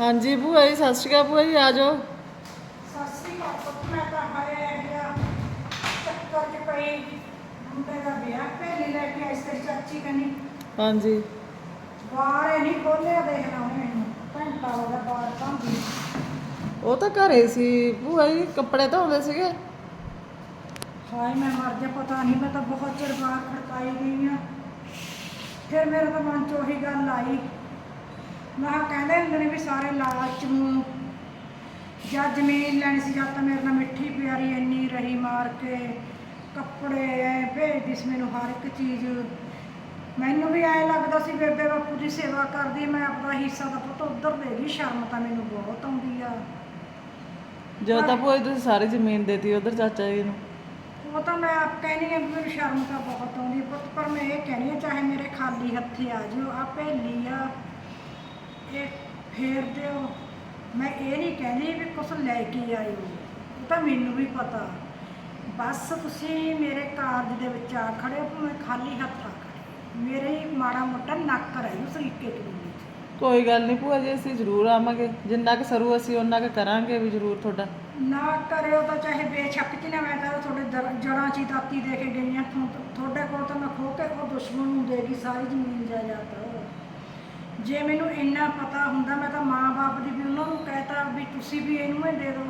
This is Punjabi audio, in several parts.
ਹਾਂਜੀ ਭੂਆ ਜੀ ਸਤਿ ਸ਼੍ਰੀ ਅਕਾਲ ਭੂਆ ਜੀ ਆ ਜਾਓ। ਸਤਿ ਸ੍ਰੀ ਅਕਾਲ ਪੁੱਤ ਮੈਂ ਤਾਂ ਹਾਏ ਗਿਆ ਚੱਕਰ ਚ ਪਈ ਮੁੰਡੇ ਦਾ ਵਿਆਹ ਪਹਿਲੀ ਲੈ ਕੇ ਆਈ ਸੀ ਚਾਚੀ ਕਨੀ। ਹਾਂਜੀ। ਬਾਹਰ ਨਹੀਂ ਖੋਲਿਆ ਦੇਖਣਾ ਉਹਨੇ ਮੈਨੂੰ ਘੰਟਾ ਗਿਆ ਬਾਹਰ ਭਾਂਦੀ ਉਹ ਤਾਂ ਘਰੇ ਸੀ ਭੂਆ ਜੀ ਕੱਪੜੇ ਧੋਂਦੇ ਸੀਗੇ। ਹਾਏ ਮੈਂ ਮਰ ਜਾ ਪਤਾ ਨਹੀਂ ਮੈਂ ਤਾਂ ਬਹੁਤ ਚਿਰ ਬਾਹਰ ਖੜਕਾਈ ਗਈ ਆ। ਫਿਰ ਮੇਰੇ ਤਾਂ ਮਨ ਚ ਉਹੀ ਗੱਲ ਆਈ ਮੈਂ ਕਿਹਾ ਕਹਿੰਦੇ ਹੁੰਦੇ ਨੇ ਵੀ ਸਾਰੇ ਲਾਲਚ ਨੂੰ ਜਾਂ ਜ਼ਮੀਨ ਲੈਣੀ ਸੀ ਜਾਂ ਤਾਂ ਮੇਰੇ ਨਾਲ ਮਿੱਠੀ ਪਿਆਰੀ ਇੰਨੀ ਰਹੀ ਮਾਰ ਕੇ ਕੱਪੜੇ ਐ ਭੇਜਦੀ ਸੀ ਮੈਨੂੰ ਹਰ ਇੱਕ ਚੀਜ਼। ਮੈਨੂੰ ਵੀ ਐ ਲੱਗਦਾ ਸੀ ਬੇਬੇ ਬਾਪੂ ਦੀ ਸੇਵਾ ਕਰਦੀ ਮੈਂ ਆਪਣਾ ਹਿੱਸਾ ਦਾ ਪੁੱਤ ਉਧਰ ਦੇ ਗਈ ਸ਼ਰਮ ਤਾਂ ਮੈਨੂੰ ਬਹੁਤ ਆਉਂਦੀ ਆ। ਜਦੋਂ ਤਾਂ ਜੀ ਤੁਸੀਂ ਸਾਰੀ ਜ਼ਮੀਨ ਦੇਤੀ ਉਧਰ ਚਾਚਾ ਜੀ ਨੂੰ। ਉਹ ਤਾਂ ਮੈਂ ਆਪ ਕਹਿੰਦੀ ਵੀ ਮੈਨੂੰ ਸ਼ਰਮ ਤਾਂ ਬਹੁਤ ਆਉਂਦੀ ਪੁੱਤ ਪਰ ਮੈਂ ਇਹ ਕਹਿੰਦੀ ਹਾਂ ਚਾਹੇ ਮੇਰੇ ਖਾਲੀ ਹੱਥੀ ਆ ਜਿਓ ਆ ਭੇਲੀ ਆ। ਇਹ ਫੇਰ ਦਿਓ। ਮੈਂ ਇਹ ਨਹੀਂ ਕਹਿੰਦੀ ਵੀ ਕੁਛ ਲੈ ਕੇ ਆਇਓ। ਉਹ ਤਾਂ ਮੈਨੂੰ ਵੀ ਪਤਾ। ਬਸ ਤੁਸੀਂ ਮੇਰੇ ਕਾਰਜ ਦੇ ਵਿੱਚ ਆ ਖੜੇ ਹੋ ਮੈਂ ਖਾਲੀ ਹੱਥ ਆ ਖੜੇ ਮੇਰੇ ਹੀ ਮਾੜਾ ਮੋਟਾ ਨੱਕ ਰਹਿ ਸਰੀਕੇ ਦੇ ਵਿੱਚ ਕੋਈ ਗੱਲ ਨਹੀਂ ਭੂਆ ਜੀ ਅਸੀਂ ਜ਼ਰੂਰ ਆਵਾਂਗੇ। ਜਿੰਨਾ ਕੁ ਸਰੂ ਅਸੀਂ ਉਹਨਾਂ ਕੁ ਕਰਾਂਗੇ ਵੀ ਜ਼ਰੂਰ ਤੁਹਾਡਾ। ਨਾ ਕਰਿਓ ਤਾਂ ਚਾਹੇ ਬੇਸ਼ੱਕ ਚ ਨਾ ਮੈਂ ਤਾਂ ਤੁਹਾਡੇ ਦਰ- ਜੜ੍ਹਾਂ ਚ ਹੀ ਦਾਤੀ ਦੇ ਕੇ ਗਈ ਹਾਂ। ਤੁਹਾ- ਤੁਹਾਡੇ ਕੋਲ ਤਾਂ ਮੈਂ ਖੋ ਕੇ ਉਹ ਦੁਸ਼ਮਣ ਨੂੰ ਦੇਗੀ ਸਾਰੀ ਜ਼ਮੀਨ ਜਾਇਦਾਦ। ਜੇ ਮੈਨੂੰ ਇੰਨਾ ਪਤਾ ਹੁੰਦਾ ਮੈਂ ਤਾਂ ਮਾਂ-ਬਾਪ ਦੀ ਵੀ ਉਹਨਾਂ ਨੂੰ ਕਹਿਤਾ ਵੀ ਤੁਸੀਂ ਵੀ ਇਹਨੂੰ ਹੀ ਦੇ ਦਿਓ।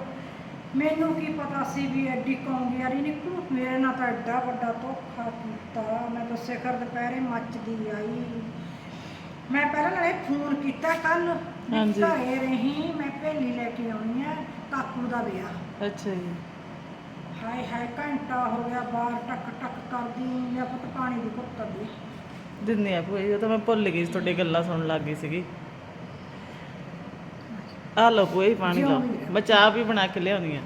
ਮੈਨੂੰ ਕੀ ਪਤਾ ਸੀ ਵੀ ਐਡੀ ਕੌਂਗਿਆਰੀ ਨਿਕਲੂ ਮੇਰੇ ਨਾਲ ਤਾਂ ਐਡਾ ਵੱਡਾ ਧੋਖਾ ਕੀਤਾ। ਮੈਂ ਤਾਂ ਸਿਖਰ ਦੁਪਹਿਰੇ ਮੱਚਦੀ ਆਈ। ਮੈਂ ਪਹਿਲਾਂ ਨਾਲੇ ਫੋਨ ਕੀਤਾ ਕੱਲ ਹਾਂਜੀ। ਘਰੇ ਰਹੀ ਮੈਂ ਭੇਲੀ ਲੈ ਕੇ ਆਉਣੀ ਆ ਕਾਕੂ ਦਾ ਵਿਆਹ। ਅੱਛਾ ਜੀ। ਹਾਏ ਹਾਏ ਘੰਟਾ ਹੋ ਗਿਆ ਬਾਹਰ ਟਕ ਟਕ ਕਰਦੀ ਜਾਂ ਪੁੱਤ ਪਾਣੀ ਦੀ ਘੁੱਟ ਦੇ ਦਿੰਦੀ ਆ ਭੂਆ ਜੀ ਉਹ ਤਾਂ ਮੈਂ ਭੁੱਲ ਗਈ ਸੀ ਤੁਹਾਡੀ ਗੱਲਾਂ ਸੁਣਨ ਲੱਗ ਗਈ ਸੀਗੀ। ਆ ਲਓ ਭੂਆ ਜੀ ਪਾਣੀ ਲਓ। ਮੈਂ ਚਾਹ ਵੀ ਬਣਾ ਕੇ ਲਿਆਉਣੀ ਆ।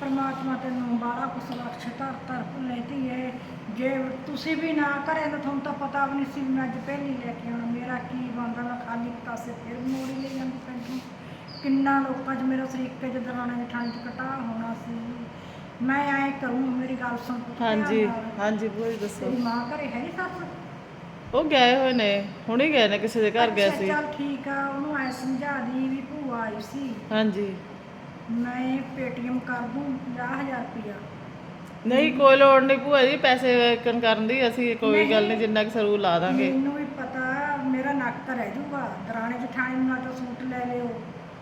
ਪਰਮਾਤਮਾ ਤੈਨੂੰ ਬਾੜਾ ਕੁਛ ਲਕਸ਼ ਧਰ ਧਰ ਭੁੱਲੇ ਧੀਏ। ਜੇ ਤੁਸੀਂ ਵੀ ਨਾ ਕਰੇ ਤਾਂ ਤੁਹਾਨੂੰ ਤਾਂ ਪਤਾ ਵੀ ਨਹੀਂ ਸੀ ਮੈਂ ਅੱਜ ਪਹਿਲੀ ਲੈ ਕੇ ਆਉਣਾ। ਮੇਰਾ ਕੀ ਬਣਦਾ ਮੈਂ ਖਾਲੀ ਪਾਸੇ ਫਿਰ ਮੋੜੀ ਲੈ ਜਾਂਦੀ ਪੈਂਦੀ। ਕਿੰਨਾ ਲੋਕਾਂ 'ਚ ਮੇਰਾ ਸਰੀਕੇ 'ਚ ਦਰਾਣੇ ਦੇ ਠਾਣੇ 'ਚ ਕਟਾ ਹੋਣਾ ਸੀ। ਮੈਂ ਐਂ ਕਰੂੰ ਮੇਰੀ ਗੱਲ ਸੁਣ ਧਿਆਨ ਹਾਂਜੀ ਨਾਲ। ਹਾਂਜੀ ਜੀ ਦੱਸੋ। ਤੇਰੀ ਮਾਂ ਘਰੇ ਹੈ ਨਹੀਂ ਸੱਸ? ਉਹ ਗਏ ਹੋਏ ਨੇ ਹੁਣੇ ਗਏ ਨੇ ਕਿਸੇ ਦੇ ਘਰ ਗਏ ਅੱਛਾ, ਸੀ। ਚੱਲ ਠੀਕ ਆ ਉਹਨੂੰ ਐ ਸਮਝਾ ਦੀ ਵੀ ਭੂਆ ਆਈ ਸੀ। ਹਾਂਜੀ। ਮੈਂ ਪੇਟੀਐਮ ਕਰ ਦੂੰ 50000 ਰੁਪਇਆ। ਨਹੀਂ ਕੋਈ ਲੋੜ ਨਹੀਂ ਭੂਆ ਜੀ ਪੈਸੇ ਵੇਕਣ ਕਰਨ ਦੀ ਅਸੀਂ ਕੋਈ ਗੱਲ ਨਹੀਂ। ਜਿੰਨਾ ਕੁ ਸਰੂ ਲਾ ਦਾਂਗੇ। ਮੈਨੂੰ ਵੀ ਪਤਾ ਮੇਰਾ ਨੱਕ ਰਹਿ ਜੂਗਾ। ਦਰਾਣੇ ਜਠਾਣੀ ਨੂੰ ਨਾ ਤਾਂ ਸੂਟ ਲੈ ਲਿਓ।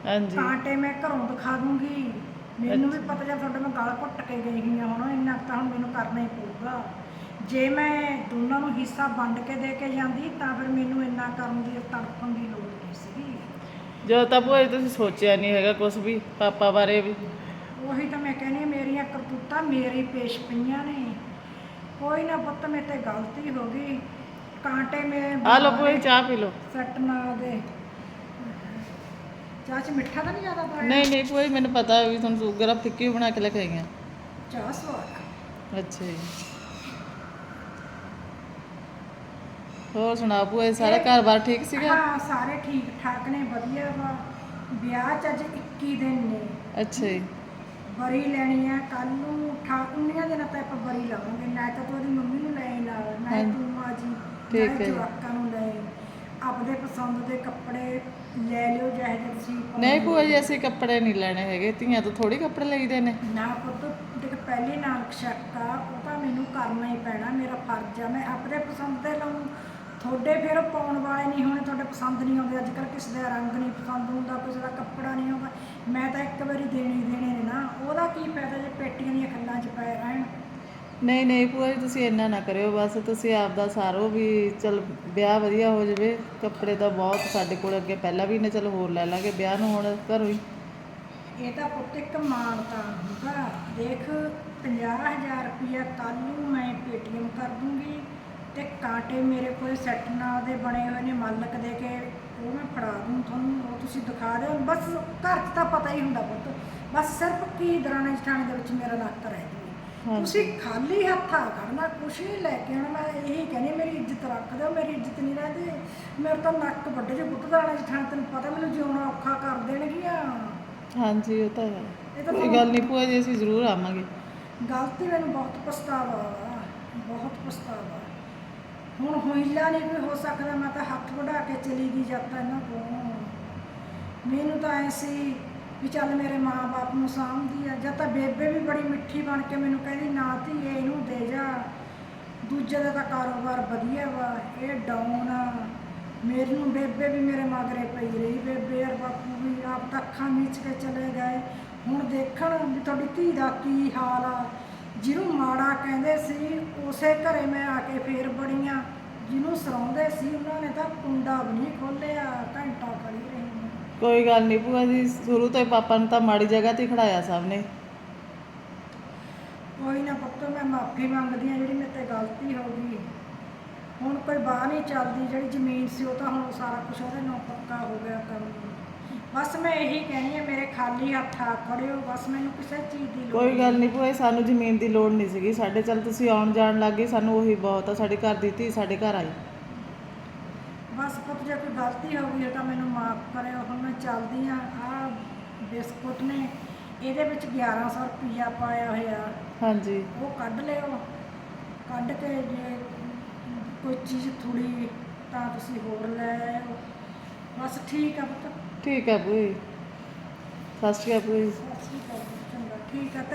ਹਾਂਜੀ। ਕਾਂਟੇ ਮੈਂ ਘਰੋਂ ਦਿਖਾ ਦੂੰਗੀ। ਮੈਨੂੰ ਵੀ ਪਤਾ ਜੇ ਤੁਹਾਡੇ ਮੈਂ ਗਲ ਘੁੱਟ ਕੇ ਗਈ ਹਾਂ ਹੁਣ ਇੰਨਾ ਕੁ ਤਾਂ ਹੁਣ ਮੈਨੂੰ ਕਰਨਾ ਹੀ ਪਊਗਾ। ਜੇ ਮੈਂ ਦੋਨਾਂ ਨੂੰ ਹਿੱਸਾ ਵੰਡ ਕੇ ਦੇ ਕੇ ਜਾਂਦੀ ਤਾਂ ਫਿਰ ਮੈਨੂੰ ਇੰਨਾ ਕਰਨ ਦੀ ਤੜਫਣ ਦੀ ਲੋੜ ਨਹੀਂ ਸੀਗੀ। ਜਦੋਂ ਤਾਂ ਭੂਆ ਜੀ ਤੁਸੀਂ ਸੋਚਿਆ ਨਹੀਂ ਹੈਗਾ ਕੁਝ ਵੀ ਪਾਪਾ ਬਾਰੇ ਵੀ। ਉਹੀ ਤਾਂ ਮੈਂ ਕਹਿੰਦੀ ਹਾਂ, ਮੇਰੀਆਂ ਕਰਤੂਤਾਂ ਮੇਰੇ ਪੇਸ਼ ਪਈਆਂ ਨੇ। ਕੋਈ ਨਾ ਪੁੱਤ ਮੇਰੇ ਤੇ ਗਲਤੀ ਹੋ ਗਈ। ਕਾਂਟੇ ਮੇਰੇ ਆ ਲਓ ਭੂਆ ਜੀ ਚਾਹ ਪੀ ਲਓ। ਸੱਟ ਨਾ ਦੇ। ਚਾਹ ਚ ਮਿੱਠਾ ਤਾਂ ਨਹੀਂ ਜ਼ਿਆਦਾ ਪਾਇਆ? ਨਹੀਂ ਨਹੀਂ ਜੀ ਮੈਨੂੰ ਪਤਾ ਵੀ ਤੁਹਾਨੂੰ ਸ਼ੂਗਰ ਆ ਫਿੱਕੀ ਬਣਾ ਕੇ ਲੈ ਕੇ ਆਈਆਂ ਚਾਹ ਸਵਾਦ ਅੱਛਾ ਜੀ। ਹੋਰ ਸੁਣਾ ਭੂਆ ਜੀ ਸਾਰਾ ਘਰ-ਬਾਰ ਠੀਕ ਸੀਗਾ? ਹਾਂ ਸਾਰੇ ਠੀਕ ਠਾਕ ਨੇ ਵਧੀਆ ਵਾ। ਵਿਆਹ ਚ ਅੱਜ 21 ਦਿਨ ਨੇ। ਅੱਛਾ ਜੀ। ਬਰੀ ਲੈਣੀ ਆ ਕੱਲ ਨੂੰ 19 ਦਿਨਾਂ ਤੱਕ ਆਪਾਂ ਬਰੀ ਲਾਵਾਂਗੇ। ਨਾ ਤਾਂ ਤੂੰ ਉਹਦੀ ਮੰਮੀ ਨੂੰ ਲੈ ਨਾਲ ਨਾ ਹਾਂਜੀ। ਤੂੰ ਮਾਂ ਜੀ ਠੀਕ ਹੈ ਜੀ। ਆਪਦੇ ਪਸੰਦ ਦੇ ਕੱਪੜੇ ਲੈ ਲਿਓ ਜਿਹੇ ਜਿਹੇ ਤੁਸੀਂ ਨਹੀਂ ਭੂਆ ਜੀ ਅਸੀਂ ਕੱਪੜੇ ਨਹੀਂ ਲੈਣੇ ਹੈਗੇ ਧੀਆਂ ਤੋਂ ਥੋੜੀ ਕੱਪੜੇ ਲਈਦੇ ਨੇ। ਨਾ ਪੁੱਤ ਦੇਖ ਪਹਿਲੀ ਨਾਨਕ ਸ਼ੱਕ ਆ ਉਹ ਤਾਂ ਮੈਨੂੰ ਕਰਨਾ ਹੀ ਪੈਣਾ ਮੇਰਾ ਫਰਜ਼ ਆ ਮੈਂ ਆਪਣੇ ਪਸੰਦ ਦੇ ਲਵਾਂ ਤੁਹਾਡੇ ਫਿਰ ਪਾਉਣ ਵਾਲੇ ਨਹੀਂ ਹੋਣੇ ਤੁਹਾਡੇ ਪਸੰਦ ਨਹੀਂ ਆਉਂਦੇ ਅੱਜ ਕੱਲ੍ਹ ਕਿਸੇ ਦਾ ਰੰਗ ਨਹੀਂ ਪਸੰਦ ਹੁੰਦਾ ਕਿਸੇ ਦਾ ਕੱਪੜਾ ਨਹੀਂ ਆਉਂਦਾ। ਮੈਂ ਤਾਂ ਇੱਕ ਵਾਰੀ ਦੇਣੇ ਦੇਣੇ ਨੇ ਨਾ ਉਹਦਾ ਕੀ ਫਾਇਦਾ ਜੇ ਪੇਟੀਆਂ ਦੀਆਂ ਖੱਲਾਂ 'ਚ ਪਏ ਰਹਿਣ? ਨਹੀਂ ਨਹੀਂ ਭੂਆ ਜੀ, ਤੁਸੀਂ ਇੰਨਾ ਨਾ ਕਰਿਓ, ਬਸ ਤੁਸੀਂ ਆਪਦਾ ਸਾਰੋ ਵੀ ਚਲ ਵਿਆਹ ਵਧੀਆ ਹੋ ਜਾਵੇ, ਕੱਪੜੇ ਤਾਂ ਬਹੁਤ ਸਾਡੇ ਕੋਲ ਅੱਗੇ ਪਹਿਲਾਂ ਵੀ ਨੇ, ਚਲ ਹੋਰ ਲੈ ਲਾਂਗੇ ਵਿਆਹ ਨੂੰ ਹੁਣ ਘਰੋਂ ਹੀ। ਇਹ ਤਾਂ ਪੁੱਤ ਇੱਕ ਮਾਨਤਾ ਹੁੰਦਾ, ਦੇਖ 50000 ਰੁਪਇਆ ਕੱਲ ਨੂੰ ਮੈਂ ਪੇਟੀਐਮ ਕਰ ਦੂੰਗੀ ਤੇ ਕਾਂਟੇ ਮੇਰੇ ਕੋਲ ਸੈੱਟ ਨਾਲ ਦੇ ਬਣੇ ਹੋਏ ਨੇ, ਮਾਲਕ ਦੇ ਕੇ ਉਹ ਮੈਂ ਫੜਾ ਦੂੰ ਤੁਹਾਨੂੰ, ਉਹ ਤੁਸੀਂ ਦਿਖਾ ਦਿਓ। ਬਸ ਘਰ 'ਚ ਤਾਂ ਪਤਾ ਹੀ ਹੁੰਦਾ ਪੁੱਤ, ਬਸ ਸਿਰਫ ਕੀ ਦਰਾਣੇ ਜਠਾਣੇ ਦੇ ਵਿੱਚ ਮੇਰਾ ਨੱਕ ਰਹਿ ਜੂ ਤੁਸੀਂ ਖਾਲੀ ਹੱਥ ਕਰਨਾ ਕੁਛ ਨਹੀਂ ਲੈ ਕੇ ਆਉਣਾ ਮੈਂ ਇਹੀ ਕਹਿੰਦੀ ਮੇਰੀ ਇੱਜ਼ਤ ਰੱਖ ਦਿਓ ਮੇਰੀ ਇੱਜ਼ਤ ਨਹੀਂ ਰਹਿੰਦੀ। ਮੇਰੇ ਤਾਂ ਨੱਕ ਵੱਡੇ ਜੇ ਗੁੱਟ ਦਰਾਣੇ ਜਠਾਣੇ ਤੈਨੂੰ ਪਤਾ ਮੈਨੂੰ ਜਿਉਣਾ ਔਖਾ ਕਰ ਦੇਣਗੀਆਂ। ਹਾਂਜੀ ਉਹ ਤਾਂ ਹੈ। ਇਹ ਤਾਂ ਕੋਈ ਗੱਲ ਨਹੀਂ ਭੂਆ ਜੀ ਅਸੀਂ ਜ਼ਰੂਰ ਆਵਾਂਗੇ। ਗਲਤੀ ਮੈਨੂੰ ਬਹੁਤ ਪਛਤਾਵਾ ਵਾ ਬਹੁਤ ਪਛਤਾਵਾ। ਹੁਣ ਹੋਈਲਾ ਨਹੀਂ ਕੋਈ ਹੋ ਸਕਦਾ ਮੈਂ ਤਾਂ ਹੱਥ ਵਢਾ ਕੇ ਚਲੀ ਗਈ ਜਾਂਦਾ ਇਹਨਾਂ ਕੋਲ। ਮੈਨੂੰ ਤਾਂ ਐ ਸੀ ਵੀ ਚੱਲ ਮੇਰੇ ਮਾਂ-ਬਾਪ ਨੂੰ ਸਾਂਭਦੀ ਆ। ਜਾਂ ਤਾਂ ਬੇਬੇ ਵੀ ਬੜੀ ਮਿੱਠੀ ਬਣ ਕੇ ਮੈਨੂੰ ਕਹਿੰਦੀ, ਨਾ ਧੀਏ ਇਹਨੂੰ ਦੇ ਜਾ। ਦੂਜੇ ਦਾ ਤਾਂ ਕਾਰੋਬਾਰ ਵਧੀਆ ਵਾ, ਇਹ ਡਾਊਨ ਆ। ਮੇਰੇ ਨੂੰ ਬੇਬੇ ਵੀ ਮੇਰੇ ਮਗਰੇ ਪਈ ਰਹੀ, ਬੇਬੇ ਔਰ ਬਾਪੂ ਵੀ ਆਪ ਤਾਂ ਅੱਖਾਂ ਮੀਚ ਕੇ ਚਲੇ ਗਏ। ਹੁਣ ਦੇਖਣ ਵੀ ਤੁਹਾਡੀ ਧੀ ਦਾ ਕੀ ਹਾਲ ਆ। ਜਿਹਨੂੰ ਮਾੜਾ ਕਹਿੰਦੇ ਸੀ, ਉਸੇ ਘਰੇ ਮੈਂ ਆ ਕੇ ਫੇਰ ਬੜੀਆਂ ਜਿਹਨੂੰ ਸਰਾਉਂਦੇ ਸੀ, ਉਹਨਾਂ ਨੇ ਤਾਂ ਕੁੰਡਾ ਵੀ ਨਹੀਂ ਖੋਲਿਆ ਘੰਟਾ ਖੜੀ ਰਹੀ। ਕੋਈ ਗੱਲ ਨਹੀਂ ਭੂਆ ਜੀ ਸ਼ੁਰੂ ਤੋਂ ਹੀ ਪਾਪਾ ਨੂੰ ਤਾਂ ਮਾੜੀ ਜਗ੍ਹਾ ਤੇ ਹੀ ਖੜਾਇਆ ਸਭ ਨੇ। ਕੋਈ ਨਾ ਪੁੱਤ ਮੈਂ ਮਾਫੀ ਮੰਗਦੀ ਆ ਜਿਹੜੀ ਮੇਰੇ ਤੇ ਗਲਤੀ ਹੋ ਗਈ ਹੁਣ ਕੋਈ ਬਾਹ ਨਹੀਂ ਚੱਲਦੀ ਜਿਹੜੀ ਜ਼ਮੀਨ ਸੀ ਉਹ ਤਾਂ ਹੁਣ ਸਾਰਾ ਕੁਝ ਉਹਦੇ ਨਾਲ ਪੱਕਾ ਹੋ ਗਿਆ ਕਰੂੰਗੀ ਬਸ ਮੈਂ ਇਹੀ ਕਹਿਣੀ ਆ ਮੇਰੇ ਖਾਲੀ ਹੱਥ ਆ ਖੜਿਓ ਬਸ ਮੈਨੂੰ ਕਿਸੇ ਚੀਜ਼ ਦੀ ਲੋੜ ਕੋਈ ਗੱਲ ਨਹੀਂ। ਭੂਆ ਜੀ, ਸਾਨੂੰ ਜ਼ਮੀਨ ਦੀ ਲੋੜ ਨਹੀਂ ਸੀਗੀ। ਸਾਡੇ ਚੱਲ ਤੁਸੀਂ ਆਉਣ ਜਾਣ ਲੱਗ ਸਾਨੂੰ ਉਹੀ ਬਹੁਤ ਆ ਸਾਡੇ ਘਰ ਦੀ ਧੀ ਸਾਡੇ ਘਰ ਆਈ। ਬਸ ਪੁੱਤ ਜੇ ਕੋਈ ਗਲਤੀ ਹੋ ਗਈ ਹੈ ਤਾਂ ਮੈਨੂੰ ਮਾਫ ਕਰਿਓ। ਹੁਣ ਮੈਂ ਚੱਲਦੀ ਆ ਆ ਬਿਸਕੁਟ ਨੇ ਇਹਦੇ ਵਿੱਚ 1100 ਰੁਪਈਆ ਪਾਇਆ ਹੋਇਆ। ਹਾਂਜੀ। ਉਹ ਕੱਢ ਲਿਓ। ਕੱਢ ਕੇ ਜੇ ਕੋਈ ਚੀਜ਼ ਥੋੜੀ ਤਾਂ ਤੁਸੀਂ ਹੋਰ ਲੈ ਆਇਓ। ਬਸ ਠੀਕ ਆ ਪੁੱਤ। ਠੀਕ ਹੈ ਜੀ ਸਤਿ ਸ਼੍ਰੀ ਅਕਾਲ ਜੀ ਸਤਿ ਸ਼੍ਰੀ ਅਕਾਲ ਚੰਗਾ। ਠੀਕ ਆ